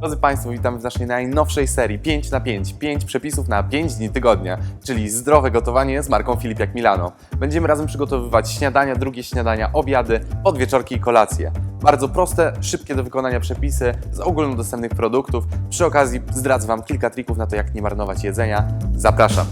Drodzy Państwo, witamy w naszej najnowszej serii 5 na 5. 5 przepisów na 5 dni tygodnia, czyli zdrowe gotowanie z marką Filipiak Milano. Będziemy razem przygotowywać śniadania, drugie śniadania, obiady, podwieczorki i kolacje. Bardzo proste, szybkie do wykonania przepisy z ogólnodostępnych produktów. Przy okazji zdradzę Wam kilka trików na to, jak nie marnować jedzenia. Zapraszam!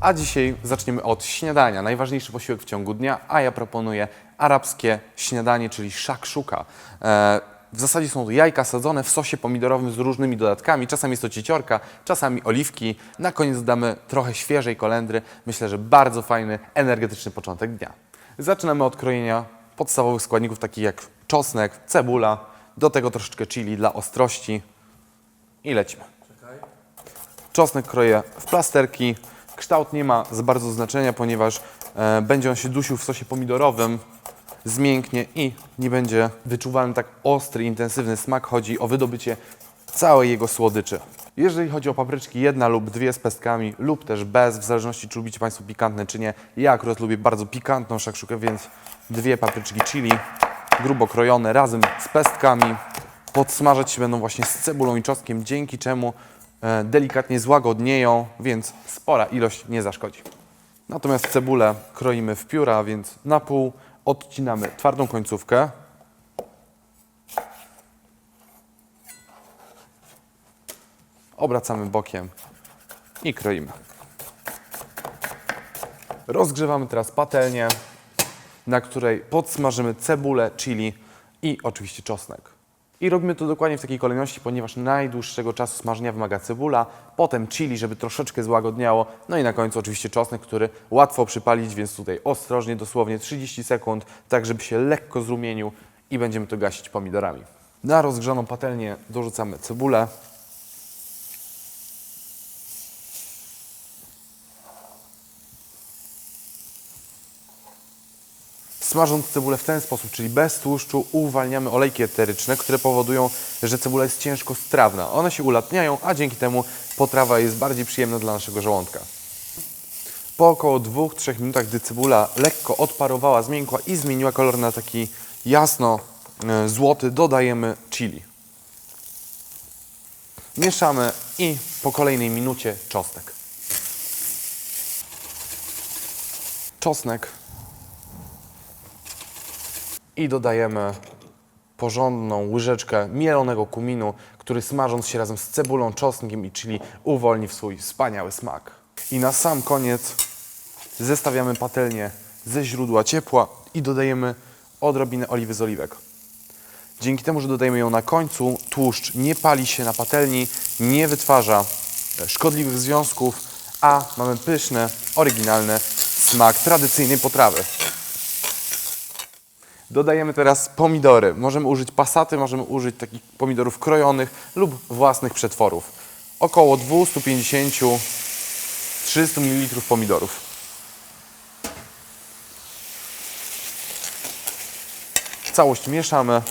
A dzisiaj zaczniemy od śniadania. Najważniejszy posiłek w ciągu dnia, a ja proponuję arabskie śniadanie, czyli shakshuka. E, w zasadzie są to jajka sadzone w sosie pomidorowym z różnymi dodatkami. Czasami jest to cieciorka, czasami oliwki. Na koniec dodamy trochę świeżej kolendry. Myślę, że bardzo fajny, energetyczny początek dnia. Zaczynamy od krojenia podstawowych składników, takich jak czosnek, cebula, do tego troszeczkę chili dla ostrości i lecimy. Czosnek kroję w plasterki. Kształt nie ma za bardzo znaczenia, ponieważ e, będzie on się dusił w sosie pomidorowym, zmięknie i nie będzie wyczuwalny tak ostry, intensywny smak. Chodzi o wydobycie całej jego słodyczy. Jeżeli chodzi o papryczki, jedna lub dwie z pestkami, lub też bez, w zależności czy lubicie Państwo pikantne czy nie. Ja akurat lubię bardzo pikantną szakszukę, więc dwie papryczki chili, grubo krojone razem z pestkami. Podsmażać się będą właśnie z cebulą i czosnkiem, dzięki czemu e, delikatnie złagodnieją, więc spora ilość nie zaszkodzi. Natomiast cebulę kroimy w pióra, więc na pół odcinamy twardą końcówkę. Obracamy bokiem i kroimy. Rozgrzewamy teraz patelnię, na której podsmażymy cebulę, chili i oczywiście czosnek. I robimy to dokładnie w takiej kolejności, ponieważ najdłuższego czasu smażenia wymaga cebula, potem chili, żeby troszeczkę złagodniało, no i na końcu oczywiście czosnek, który łatwo przypalić, więc tutaj ostrożnie, dosłownie 30 sekund, tak żeby się lekko zrumienił i będziemy to gasić pomidorami. Na rozgrzaną patelnię dorzucamy cebulę, Smażąc cebulę w ten sposób, czyli bez tłuszczu, uwalniamy olejki eteryczne, które powodują, że cebula jest ciężko strawna. One się ulatniają, a dzięki temu potrawa jest bardziej przyjemna dla naszego żołądka. Po około 2-3 minutach, gdy cebula lekko odparowała, zmiękła i zmieniła kolor na taki jasno e, złoty, dodajemy chili. Mieszamy i po kolejnej minucie czosnek. Czosnek i dodajemy porządną łyżeczkę mielonego kuminu, który smażąc się razem z cebulą, czosnkiem i chili uwolni w swój wspaniały smak. I na sam koniec zestawiamy patelnię ze źródła ciepła i dodajemy odrobinę oliwy z oliwek. Dzięki temu, że dodajemy ją na końcu, tłuszcz nie pali się na patelni, nie wytwarza szkodliwych związków, a mamy pyszny, oryginalny smak tradycyjnej potrawy. Dodajemy teraz pomidory. Możemy użyć pasaty, możemy użyć takich pomidorów krojonych lub własnych przetworów. Około 250-300 ml pomidorów. Całość mieszamy.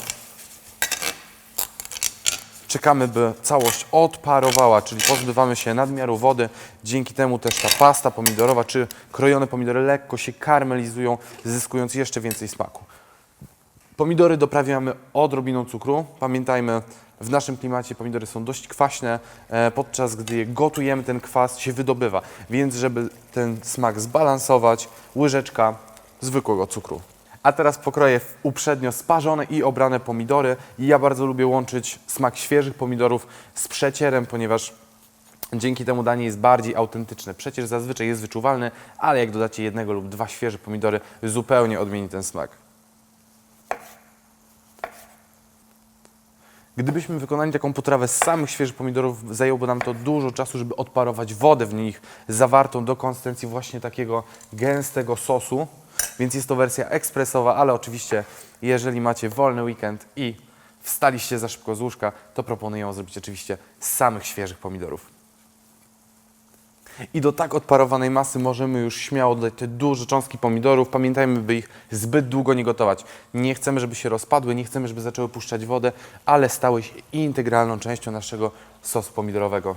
Czekamy, by całość odparowała, czyli pozbywamy się nadmiaru wody. Dzięki temu też ta pasta pomidorowa czy krojone pomidory lekko się karmelizują, zyskując jeszcze więcej smaku. Pomidory doprawiamy odrobiną cukru. Pamiętajmy, w naszym klimacie pomidory są dość kwaśne, e, podczas gdy je gotujemy, ten kwas się wydobywa. Więc, żeby ten smak zbalansować, łyżeczka zwykłego cukru. A teraz pokroję uprzednio sparzone i obrane pomidory. I ja bardzo lubię łączyć smak świeżych pomidorów z przecierem, ponieważ Dzięki temu danie jest bardziej autentyczne. Przecież zazwyczaj jest wyczuwalny, ale jak dodacie jednego lub dwa świeże pomidory, zupełnie odmieni ten smak. Gdybyśmy wykonali taką potrawę z samych świeżych pomidorów, zajęłoby nam to dużo czasu, żeby odparować wodę w nich zawartą do konsystencji właśnie takiego gęstego sosu. Więc jest to wersja ekspresowa, ale oczywiście, jeżeli macie wolny weekend i wstaliście za szybko z łóżka, to proponuję ją zrobić oczywiście z samych świeżych pomidorów. I do tak odparowanej masy możemy już śmiało dodać te duże cząstki pomidorów. Pamiętajmy, by ich zbyt długo nie gotować. Nie chcemy, żeby się rozpadły, nie chcemy, żeby zaczęły puszczać wodę, ale stały się integralną częścią naszego sosu pomidorowego.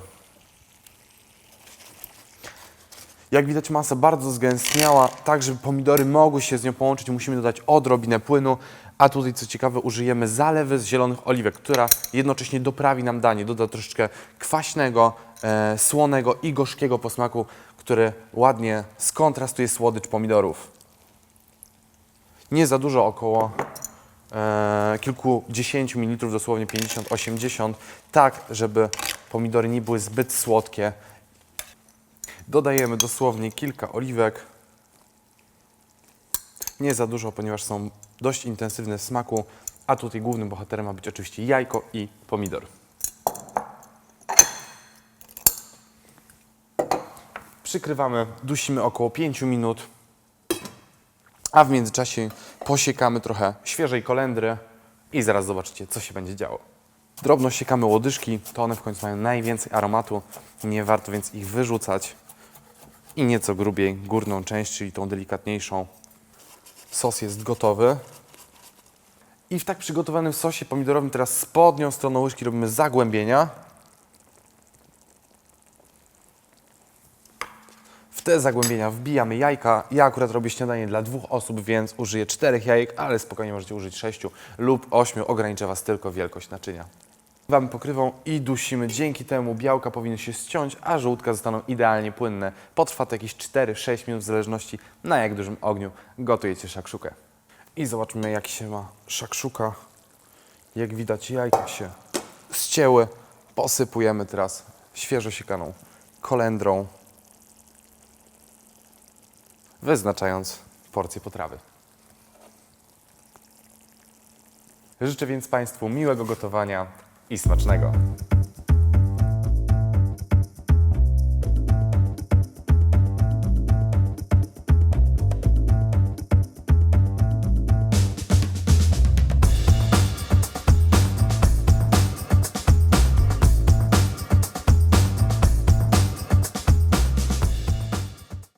Jak widać masa bardzo zgęstniała, tak żeby pomidory mogły się z nią połączyć, musimy dodać odrobinę płynu, a tutaj co ciekawe użyjemy zalewy z zielonych oliwek, która jednocześnie doprawi nam danie, doda troszeczkę kwaśnego, e, słonego i gorzkiego posmaku, który ładnie skontrastuje słodycz pomidorów. Nie za dużo, około e, kilkudziesięciu mililitrów, dosłownie 50-80, tak żeby pomidory nie były zbyt słodkie. Dodajemy dosłownie kilka oliwek. Nie za dużo, ponieważ są dość intensywne w smaku, a tutaj głównym bohaterem ma być oczywiście jajko i pomidor. Przykrywamy, dusimy około 5 minut, a w międzyczasie posiekamy trochę świeżej kolendry i zaraz zobaczycie, co się będzie działo. Drobno siekamy łodyżki, to one w końcu mają najwięcej aromatu, nie warto więc ich wyrzucać. I nieco grubiej górną część, czyli tą delikatniejszą. Sos jest gotowy. I w tak przygotowanym sosie pomidorowym teraz spodnią stroną łyżki robimy zagłębienia. Te zagłębienia wbijamy jajka. Ja akurat robię śniadanie dla dwóch osób, więc użyję czterech jajek, ale spokojnie możecie użyć sześciu lub ośmiu. Ograniczę Was tylko wielkość naczynia. Wamy pokrywą i dusimy. Dzięki temu białka powinny się ściąć, a żółtka zostaną idealnie płynne. Potrwa to jakieś 4-6 minut w zależności na jak dużym ogniu gotujecie szakszukę. I zobaczmy jak się ma szakszuka. Jak widać jajka się ścięły. Posypujemy teraz świeżo siekaną kolendrą wyznaczając porcję potrawy. Życzę więc Państwu miłego gotowania i smacznego.